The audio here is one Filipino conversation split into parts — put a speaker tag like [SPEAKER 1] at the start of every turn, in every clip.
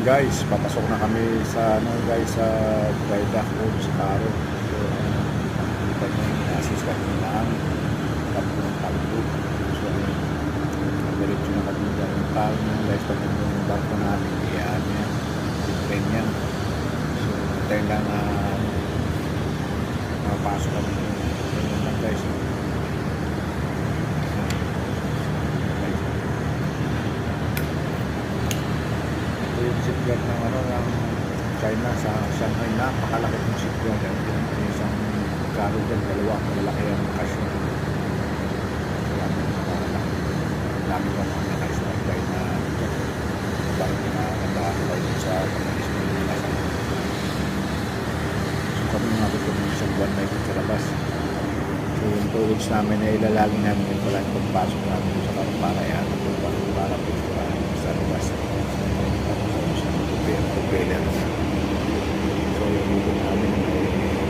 [SPEAKER 1] Guys, papasok na kami sa ano guys sa dock road sa Caro. So, ayan, nakikita nyo yung assist kami ng tatlong tagpo. So, ayan, diretso na kami dyan. Yung tao nyo guys, pag yung barko namin, iyan yan. Different yan. So, tayo lang na ano, mapasok kami. Ayan lang guys. Guys, ito yung shipyard ng ano ng China sa Shanghai. Napakalaki ng shipyard. Yan yung isang karo dyan dalawa. Malalaki ang na marami napakalaki. Dami pa mga naka-standby na dyan parang pinakakabakay sa pag-alis mo nila sa so kami nga kami isang buwan na ito sa labas. So yung two weeks namin na ilalagin namin. Yung pala yung pagpasok namin sa karong para yan para para po sa labas propeller. So yung hukong namin ay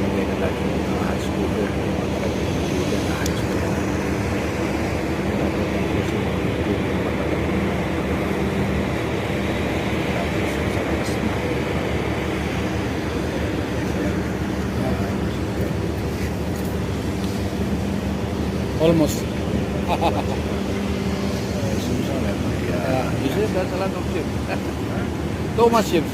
[SPEAKER 1] lagay na lagi yung mga high schooler, yung mga kalagay na high school yan. Tapos tapos yung yung matagal na tapos yung sa labas na.
[SPEAKER 2] Almost.
[SPEAKER 1] Susan,
[SPEAKER 2] Uh, you said that's a lot of トーマシウス。